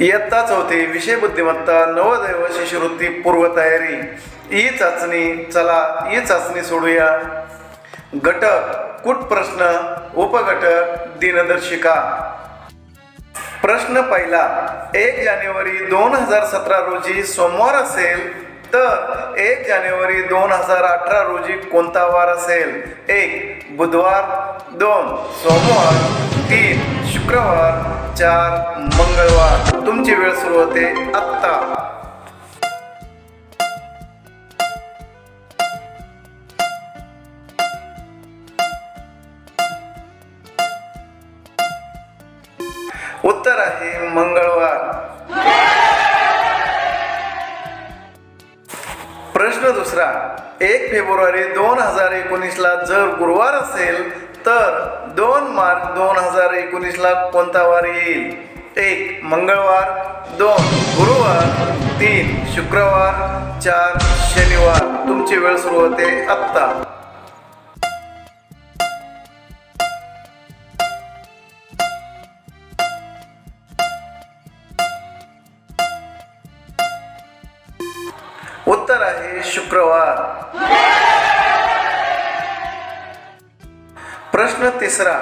इयत्ता चौथी विषय बुद्धिमत्ता नवदैव शिष्यवृत्ती पूर्वतयारी. ई चाचणी चला ई चाचणी सोडूया. घटक कुट प्रश्न उपघटक दिनदर्शिका. प्रश्न पहिला एक जानेवारी दोन हजार सतरा रोजी सोमवार असेल तर एक जानेवारी दोन हजार अठरा रोजी कोणता वार असेल? एक बुधवार दोन सोमवार तीन. शुक्रवार चार मंगळवार. तुमची वेळ सुरू होते आत्ता. उत्तर आहे मंगळवार. प्रश्न दुसरा एक फेब्रुवारी दोन हजार एकोणीसला जर गुरुवार असेल तर दोन मार्च दोन हजार एकोणीसला कोणता वार येईल? एक मंगळवार दोन गुरुवार तीन शुक्रवार चार शनिवार. तुमची वेळ सुरू होते आत्ता. उत्तर आहे शुक्रवार. प्रश्न तिसरा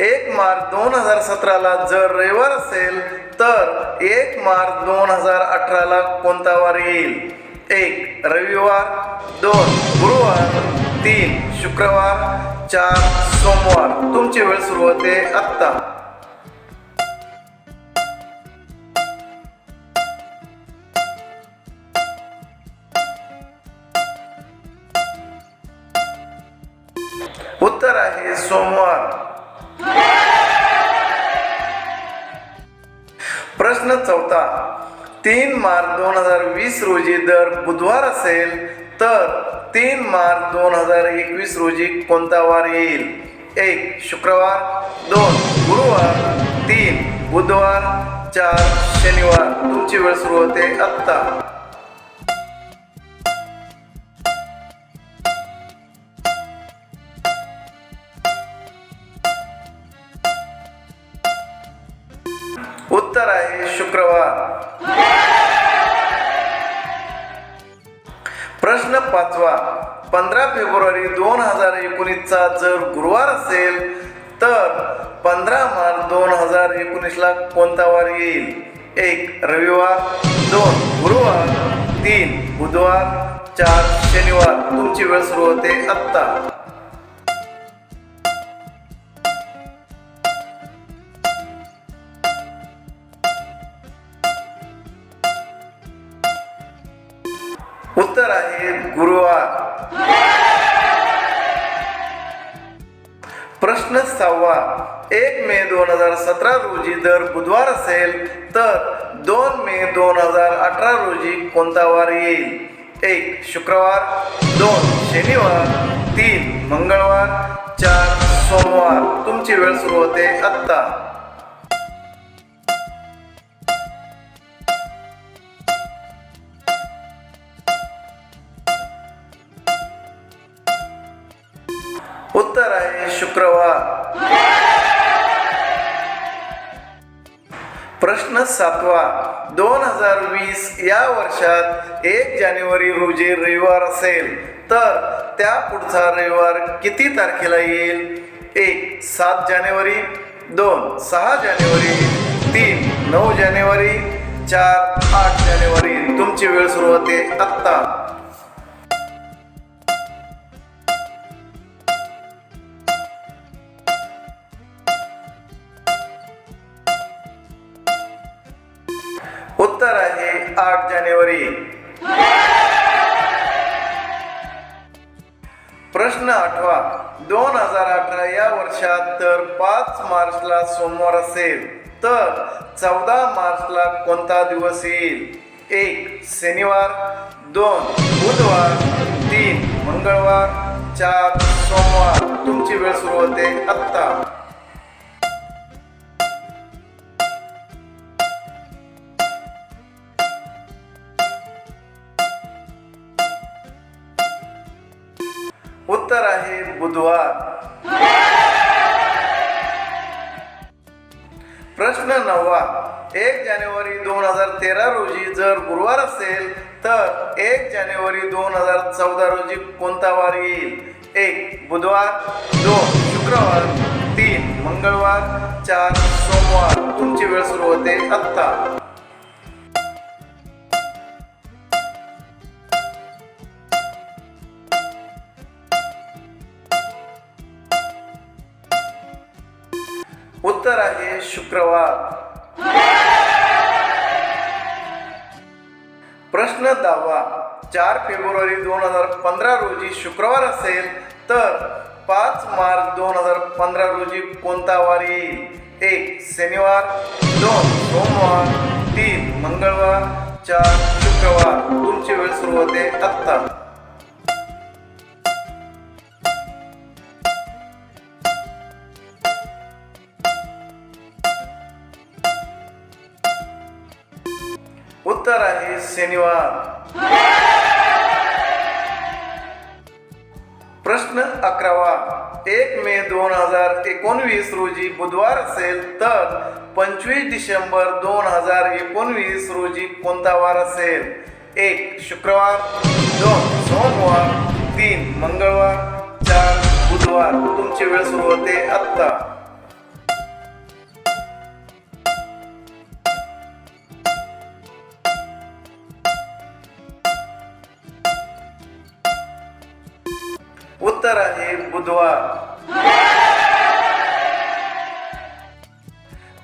एक मार्च दोन हजार सतराला जर रविवार असेल तर एक मार्च दोन हजार अठराला कोणता वार येईल? एक रविवार दोन गुरुवार तीन शुक्रवार चार सोमवार. तुमची वेळ सुरू होते आत्ता. प्रश्न चौथा तीन मार्च दोन हजार वीस रोजी दर बुधवार असेल तर तीन मार्च दोन हजार एकवीस रोजी कोणता वार येईल? एक शुक्रवार दोन गुरुवार तीन बुधवार चार शनिवार. तुमची वेळ सुरू होते आत्ता. उत्तर आहे शुक्रवार. प्रश्न पाचवा. पंधरा फेब्रुवारी दोन हजार एकोणीसचा जर गुरुवार असेल तर पंधरा मार्च दोन हजार एकोणीसला कोणता वार येईल? एक रविवार. दोन गुरुवार. तीन बुधवार. चार शनिवार. तुमची वेळ सुरू होते आत्ता. उत्तर आहे गुरुवार. प्रश्न सहावा. एक मे दोन हजार सतरा रोजी जर बुधवार असेल तर दोन मे दोन हजार अठरा रोजी कोणता वार येईल? एक शुक्रवार दोन शनिवार तीन मंगळवार चार सोमवार. तुमची वेळ सुरू होते आत्ता. प्रश्न सातवा दोन हजार वीस या वर्षात एक जानेवारी रोजी रविवार असेल तर त्या पुढचा रविवार किती तारखेला येईल? एक सात जानेवारी दोन सहा जानेवारी तीन नऊ जानेवारी चार आठ जानेवारी. तुमची वेळ सुरू होते आत्ता. प्रश्न आठवा. दोन हजार अठरा या वर्षात तर पाच मार्चला सोमवार असेल तर चौदा मार्चला कोणता दिवस येईल? एक शनिवार दोन बुधवार तीन मंगळवार चार सोमवार. तुमची वेळ सुरू होते आत्ता. बुधवार प्रश्न नववा एक जानेवारी दोन हजार तेरा रोजी जर गुरुवार असेल तर एक जानेवारी दोन हजार चौदा रोजी कोणता वार येईल? एक बुधवार दोन शुक्रवार तीन मंगळवार चार सोमवार. तुमची वेळ सुरू होते आत्ता. उत्तर आहे शुक्रवार. प्रश्न दहावा चार फेब्रुवारी दोन हजार पंधरा रोजी शुक्रवार असेल तर पाच मार्च दोन हजार पंधरा रोजी कोणता वार येईल? एक शनिवार दोन सोमवार तीन मंगळवार चार शुक्रवार. तुमची वेळ सुरू होते आत्ता. उत्तर आहे शनिवार. प्रश्न अकरावा. एक मे दोन हजार एकोणवीस रोजी बुधवार असेल तर पंचवीस डिसेंबर दोन हजार एकोणवीस रोजी कोणता वार असेल? एक शुक्रवार दोन सोमवार तीन मंगळवार चार बुधवार. तुमची वेळ सुरू होते आत्ता.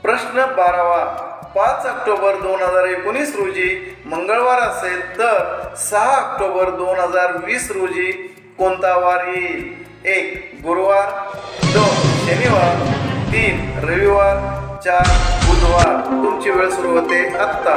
प्रश्न बारावा पाच ऑक्टोबर दोन हजार एकोणीस रोजी मंगळवार असेल तर सहा ऑक्टोबर दोन हजार वीस रोजी कोणता वार येईल? एक गुरुवार दोन शनिवार तीन रविवार चार बुधवार. तुमची वेळ सुरू होते आत्ता.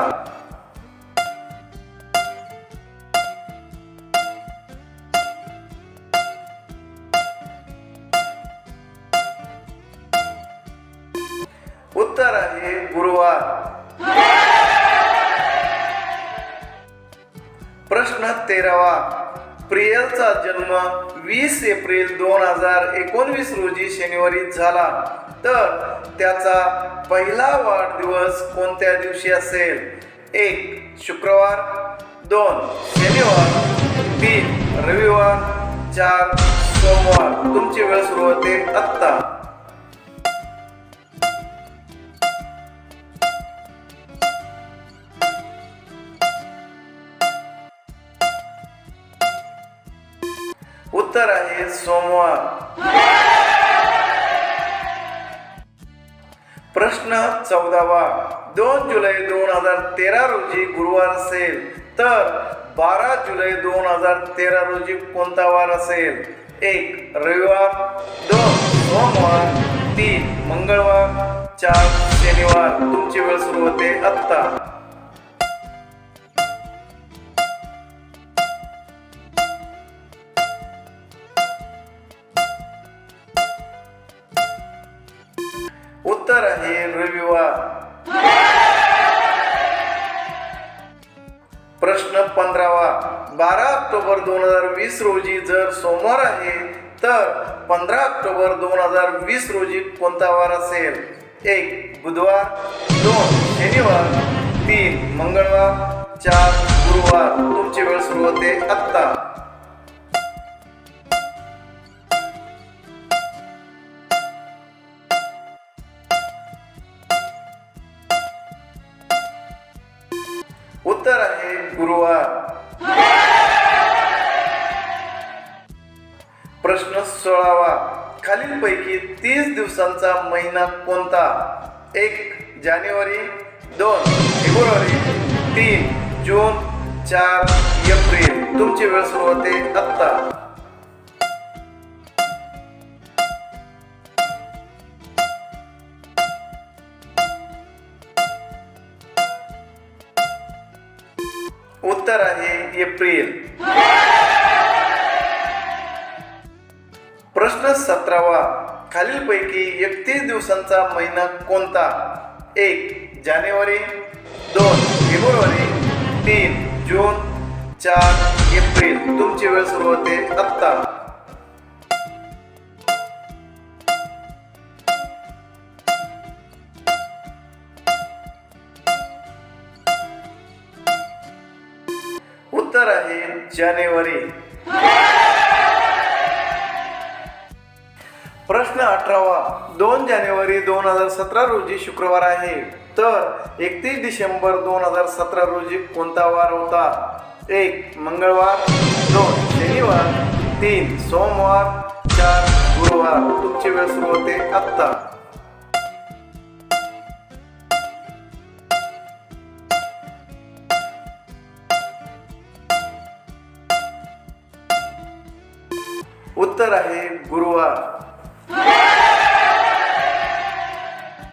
यांचा जन्म वीस एप्रिल दोन हजार एकोणवीस रोजी शनिवारी झाला. तर त्याचा पहिला वाढदिवस कोणत्या दिवशी असेल? एक शुक्रवार. दोन शनिवार. तीन रविवार. चार सोमवार. तुमची वेळ सुरू होते आत्ता. उत्तर सोमवार. प्रश्न चौदावा. दोन जुलै दोन हजार तेरा रोजी गुरुवार असेल तर बारा जुलै दोन हजार तेरा रोजी कोणता वार असेल? एक रविवार दोन सोमवार तीन मंगळवार चार शनिवार. तुमची वेळ सुरू होते आत्ता. उत्तर आहे रविवार प्रश्न पंधरावा बारा ऑक्टोबर दोन हजार वीस रोजी जर सोमवार आहे तर पंधरा ऑक्टोबर दोन हजार वीस रोजी कोणता वार असेल एक बुधवार दोन शनिवार तीन मंगळवार चार गुरुवार तुमची वेळ सुरू होते आत्ता गुरुवार प्रश्न सोळावा. खालीलपैकी तीस दिवसांचा महिना कोणता? एक जानेवारी दोन फेब्रुवारी तीन जून चार एप्रिल. तुमची वेळ सुरू होते आत्ता. उत्तर आहे एप्रिल. प्रश्न सतरावा. खालीलपैकी एकतीस दिवसांचा महिना कोणता? एक जानेवारी. दोन फेब्रुवारी. तीन जून. चार एप्रिल. तुमची वेळ सुरू होते आत्ता. उत्तर आहे जानेवारी. प्रश्न अठरावा. दोन जानेवारी दोन हजार सतरा रोजी शुक्रवार आहे. तर एकतीस डिसेंबर दोन हजार सतरा रोजी कोणता वार होता? एक मंगळवार. दोन शनिवार. तीन सोमवार. चार गुरुवार. तुमची वेळ सुरू होते आत्ता. आहे गुरुवार.